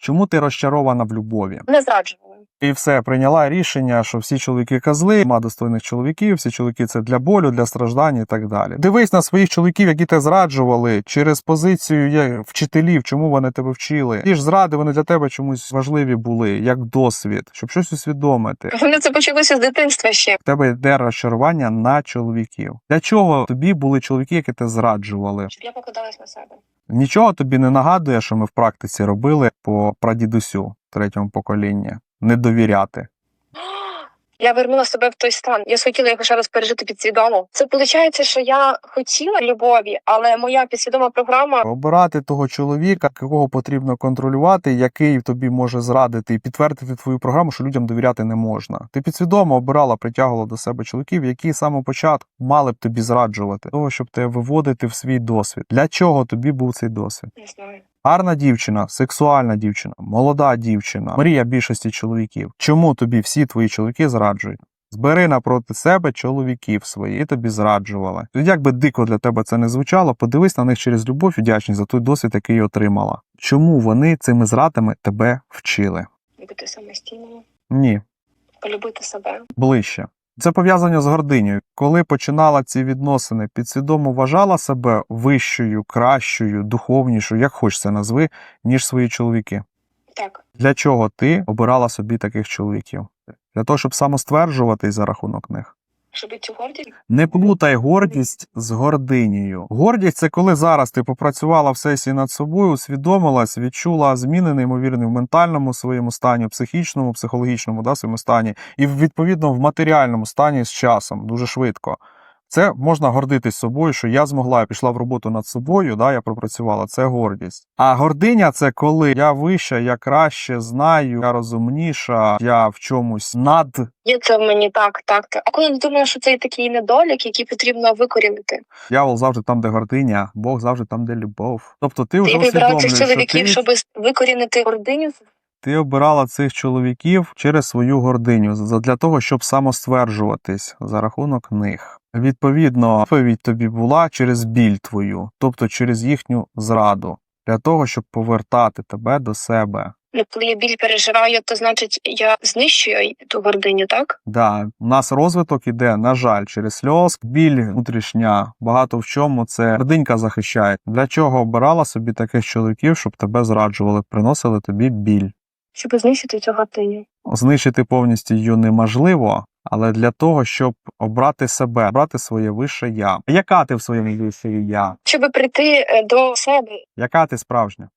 Чому ти розчарована в любові? Не зраджували. І все прийняла рішення, що всі чоловіки козли, нема достойних чоловіків, всі чоловіки це для болю, для страждання і так далі. Дивись на своїх чоловіків, які те зраджували через позицію вчителів, чому вони тебе вчили. Ті ж зради вони для тебе чомусь важливі були, як досвід, щоб щось усвідомити. Вони це почалося з дитинства ще. В тебе йде розчарування на чоловіків. Для чого тобі були чоловіки, які те зраджували? Щоб я покладалась на себе. Нічого тобі не нагадує, що ми в практиці робили по прадідусю третьому поколінні. Не довіряти. Я вернула себе в той стан. Я схотіла його ще раз пережити підсвідомо. Це виходить, що я хотіла любові, але моя підсвідома програма Обирати того чоловіка, якого потрібно контролювати, який тобі може зрадити і підтвердити твою програму, що людям довіряти не можна. Ти підсвідомо обирала, притягувала до себе чоловіків, які самого початку мали б тобі зраджувати, того, щоб тебе виводити в свій досвід. Для чого тобі був цей досвід? не знаю. Гарна дівчина, сексуальна дівчина, молода дівчина, мрія більшості чоловіків. Чому тобі всі твої чоловіки зраджують? Збери напроти себе чоловіків своїх, і тобі зраджували. Як би дико для тебе це не звучало, подивись на них через любов і вдячність за той досвід, який отримала. Чому вони цими зрадами тебе вчили? Бути самостійною, Ні, полюбити себе. ближче. Це пов'язання з гординею. Коли починала ці відносини, підсвідомо вважала себе вищою, кращою, духовнішою, як хочеш це назви, ніж свої чоловіки. Так, Для чого ти обирала собі таких чоловіків? Для того, щоб самостверджуватись за рахунок них. Щоб цю гордість. Не плутай гордість з гординею. Гордість це коли зараз ти попрацювала в сесії над собою, усвідомилась, відчула зміни неймовірні в ментальному своєму стані, психічному, психологічному да, своєму стані, і відповідно в матеріальному стані з часом дуже швидко. Це можна гордитись собою, що я змогла, я пішла в роботу над собою, да, я пропрацювала. Це гордість. А гординя це коли я вища, я краще знаю, я розумніша, я в чомусь над Є це в мені так, так, так. А коли думаю, що це такий недолік, який потрібно викорінити. Дьявол завжди там, де гординя, Бог завжди там, де любов. Тобто ти вже Ти усвідомлюєш, чоловіків, ти, щоб викорінити гординю. Ти обирала цих чоловіків через свою гординю, для того, щоб самостверджуватись за рахунок них. Відповідно, відповідь тобі була через біль твою, тобто через їхню зраду, для того, щоб повертати тебе до себе. Ну, коли я біль переживаю, то значить я знищую ту гординю, так? Да, у нас розвиток іде, на жаль, через сльоз, біль внутрішня, багато в чому це гординька захищає. Для чого обирала собі таких чоловіків, щоб тебе зраджували, приносили тобі біль. Щоб знищити цю гординю. Знищити повністю її неможливо, але для того, щоб обрати себе, обрати своє вище я. Яка ти в своєму вище я? Щоб прийти е, до себе. Яка ти справжня?